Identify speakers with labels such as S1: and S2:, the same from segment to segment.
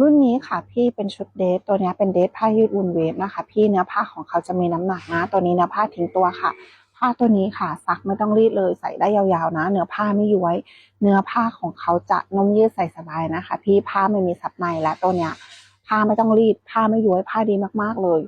S1: รุ่นนี้ค่ะพี่เป็นชุดเดทตัวนี้เป็นเดทผ้ายืดอุ่นเวฟนะคะ พี่เนื้อผ้าของเขาจะมีน้ำหนักนะ ตัวนี้เนื้อผ้าทิ้งตัวค่ะผ้าตัวนี้ค่ะซักไม่ต้องรีดเลยใส่ได้ยาวๆนะ เนื้อผ้าไม่ย้วย เนื้อผ้าของเขาจะนุ่มยืดใส่สบายนะคะ พี่ผ้าไม่มีซับในและตัวเนี้ยผ้าไม่ต้องรีดผ้าไม่ย้วยผ้าดีมากๆเลย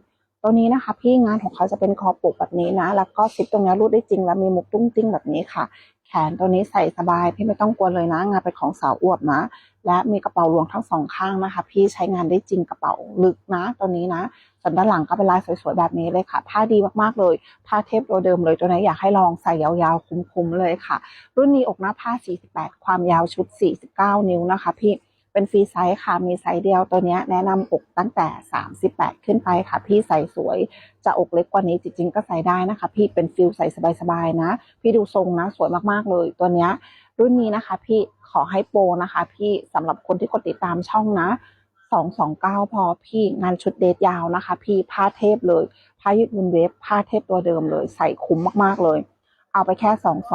S1: ตัวนี้นะคะพี่งานของเขาจะเป็นคอปกแบบนี้นะ แล้วก็ซิปตรงนี้รูดได้จริงแล้วมีมุกตุ้งติ้งแบบนี้ค่ะ แขนตัวนี้ใส่สบายพี่ไม่ต้องกลัวเลยนะ งานเป็นของสาวอวบนะ และมีกระเป๋าหลวงทั้งสองข้างนะคะ พี่ใช้งานได้จริงกระเป๋าลึกนะ ตัวนี้นะส่วนด้านหลังก็เป็นลายสวยๆแบบนี้เลยค่ะ ผ้าดีมากๆเลย ผ้าเทปตัวเดิมเลย ตัวนี้อยากให้ลองใส่ยาวๆคุ้มๆเลยค่ะ รุ่นนี้อกหน้าผ้า 48 ความยาวชุด 49 นิ้วนะคะพี่ เป็นฟรีไซส์ค่ะ มีไซส์เดียวตัวนี้แนะนำอกตั้งแต่ 38 ขึ้นไปค่ะ พี่ใส่สวย จะอกเล็กกว่านี้จริงๆ ก็ใส่ได้นะคะ พี่เป็นฟิลใส่สบายๆนะ พี่ดูทรงนะ สวยมากๆเลยตัวนี้รุ่นนี้นะคะ พี่ขอให้โปรนะคะ พี่สำหรับคนที่กดติดตามช่องนะ229 พอพี่งานชุดเดทยาวนะคะ พี่ผ้าเทพเลยผ้ายืดวุนเวฟผ้าเทพตัวเดิมเลย ใส่คุ้มมากๆเลย เอาไปแค่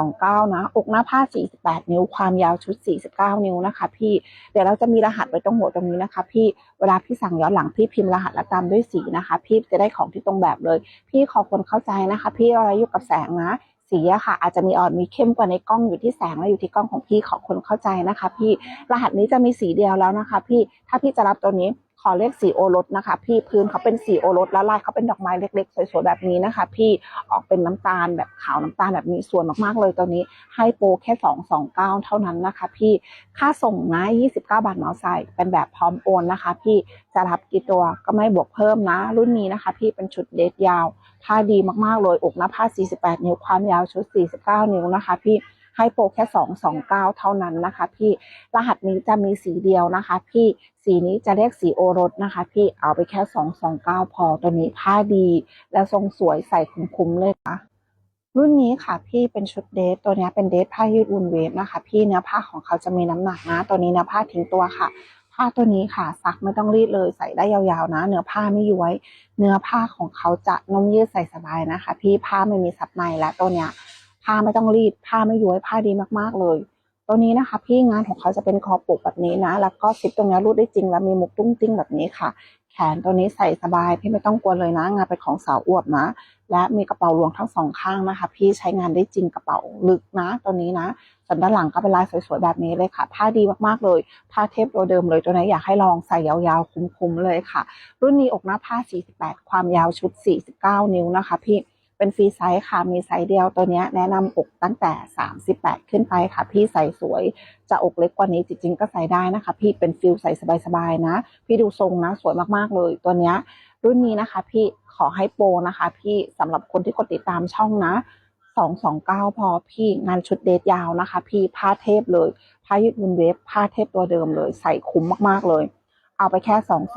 S1: 229 นะ อกหน้าผ้า 48 นิ้ว ความยาวชุด 49 นิ้วนะคะ พี่ เดี๋ยวเราจะมีรหัสไว้ตรงหัวตรงนี้นะคะ พี่ เวลาพี่สั่งย้อนหลังพี่พิมพ์รหัสและตามด้วยสีนะคะ พี่จะได้ของที่ตรงแบบเลย พี่ขอคนเข้าใจนะคะ พี่อะไรอยู่กับแสงนะสีอะค่ะ อาจจะมีอ่อนมีเข้มกว่าในกล้องอยู่ที่แสงและอยู่ที่กล้องของพี่ขอคนเข้าใจนะคะ พี่ รหัสนี้จะมีสีเดียวแล้วนะคะ พี่ ถ้าพี่จะรับตัวนี้ อเลขสีโอรสนะคะ พี่พื้นเขาเป็นสีโอรสแล้วลายเขาเป็นดอกไม้เล็ก ๆ สวยๆแบบนี้นะคะ พี่ออกเป็นน้ำตาลแบบขาวน้ำตาลแบบนี้สวยมากๆเลยตัวนี้ให้โปรแค่ 229 เท่านั้นนะคะ พี่ค่าส่งนะ29 บาทเมาส์ใส่เป็นแบบพร้อมโอนนะคะ พี่จะรับกี่ตัวก็ไม่บวกเพิ่มนะ รุ่นนี้นะคะ พี่เป็นชุดเดทยาวผ้าดีมากๆเลยอกหน้าผ้า 48 นิ้วความยาวชุด 49 นิ้วนะคะ พี่ ให้โปรแค่ 229 เท่านั้นนะคะ พี่รหัสนี้จะมีสีเดียวนะคะ พี่สีนี้จะเรียกสีโอรสนะคะ พี่เอาไปแค่ 229 พอตัวนี้ผ้าดี และทรงสวยใส่คุ้มๆเลยค่ะรุ่นนี้ค่ะพี่เป็นชุดเดทตัวนี้เป็นเดทผ้ายืดอุ่นเวฟนะคะ พี่เนื้อผ้าของเขาจะมีน้ำหนักนะ ตัวนี้เนื้อผ้าทิ้งตัวค่ะผ้าตัวนี้ค่ะซักไม่ต้องรีดเลยใส่ได้ยาวๆนะ เนื้อผ้าไม่ย้วย เนื้อผ้าของเขาจะนุ่มยืดใส่สบายนะคะ พี่ผ้าไม่มีซับในและตัวเนี้ย ผ้าไม่ต้องรีด ผ้าไม่ย้วยผ้าดีมากๆเลยตัวนี้นะคะ พี่งานของเขาจะเป็นคอปกแบบนี้นะ แล้วก็ซิปตรงนี้รูดได้จริงแล้วมีมุกตุ้งติ้งแบบนี้ค่ะ แขนตัวนี้ใส่สบายพี่ไม่ต้องกลัวเลยนะ งานเป็นของสาวอวบนะ และมีกระเป๋าหลวงทั้งสองข้างนะคะ พี่ใช้งานได้จริงกระเป๋าลึกนะ ตัวนี้นะส่วนด้านหลังก็เป็นลายสวยๆแบบนี้เลยค่ะ ผ้าดีมากๆเลย ผ้าเทปตัวเดิมเลย ตัวนี้อยากให้ลองใส่ยาวๆคุ้มๆเลยค่ะ รุ่นนี้อกหน้าผ้า 48 ความยาวชุด 49 นิ้วนะคะ พี่ เป็นฟรีไซส์ค่ะ มีไซส์เดียวตัวนี้แนะนำอกตั้งแต่ 38 ขึ้นไปค่ะ พี่ใส่สวย จะอกเล็กกว่านี้จริงๆ ก็ใส่ได้นะคะ พี่เป็นฟิลใส่สบายๆนะ พี่ดูทรงนะ สวยมากๆเลยตัวนี้รุ่นนี้นะคะ พี่ขอให้โปรนะคะ พี่สำหรับคนที่กดติดตามช่องนะ229 พอพี่งานชุดเดทยาวนะคะ พี่ผ้าเทพเลยผ้ายืดวุนเวฟผ้าเทพตัวเดิมเลย ใส่คุ้มมากๆเลย เอาไปแค่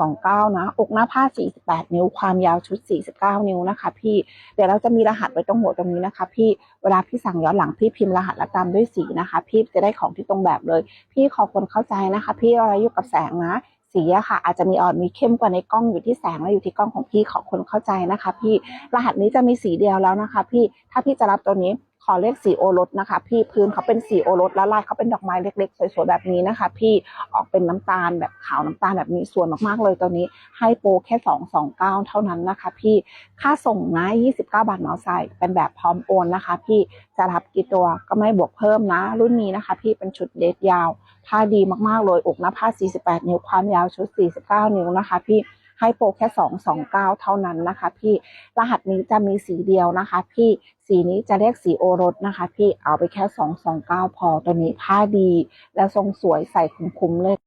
S1: 229 นะ อกหน้าผ้า 48 นิ้ว ความยาวชุด 49 นิ้วนะคะ พี่ เดี๋ยวเราจะมีรหัสไว้ตรงหัวตรงนี้นะคะ พี่ เวลาพี่สั่งย้อนหลังพี่พิมพ์รหัสและตามด้วยสีนะคะ พี่จะได้ของที่ตรงแบบเลย พี่ขอคนเข้าใจนะคะ พี่อะไรอยู่กับแสงนะสีอะค่ะ อาจจะมีอ่อนมีเข้มกว่าในกล้องอยู่ที่แสงและอยู่ที่กล้องของพี่ขอคนเข้าใจนะคะ พี่ รหัสนี้จะมีสีเดียวแล้วนะคะ พี่ ถ้าพี่จะรับตัวนี้ อเลขสีโอรสนะคะ พี่พื้นเขาเป็นสีโอรสแล้วลายเขาเป็นดอกไม้เล็ก ๆ สวยๆแบบนี้นะคะ พี่ออกเป็นน้ำตาลแบบขาวน้ำตาลแบบนี้สวยมากๆเลยตัวนี้ให้โปรแค่ 229 เท่านั้นนะคะ พี่ค่าส่งนะ29 บาทเมาส์ใส่เป็นแบบพร้อมโอนนะคะ พี่จะรับกี่ตัวก็ไม่บวกเพิ่มนะ รุ่นนี้นะคะ พี่เป็นชุดเดทยาวผ้าดีมากๆเลยอกหน้าผ้า 48 นิ้วความยาวชุด 49 นิ้วนะคะ พี่ ให้โปรแค่ 229 เท่านั้นนะคะ พี่รหัสนี้จะมีสีเดียวนะคะ พี่สีนี้จะเรียกสีโอรสนะคะ พี่เอาไปแค่ 229 พอตัวนี้ผ้าดี และทรงสวยใส่คุ้มๆเลย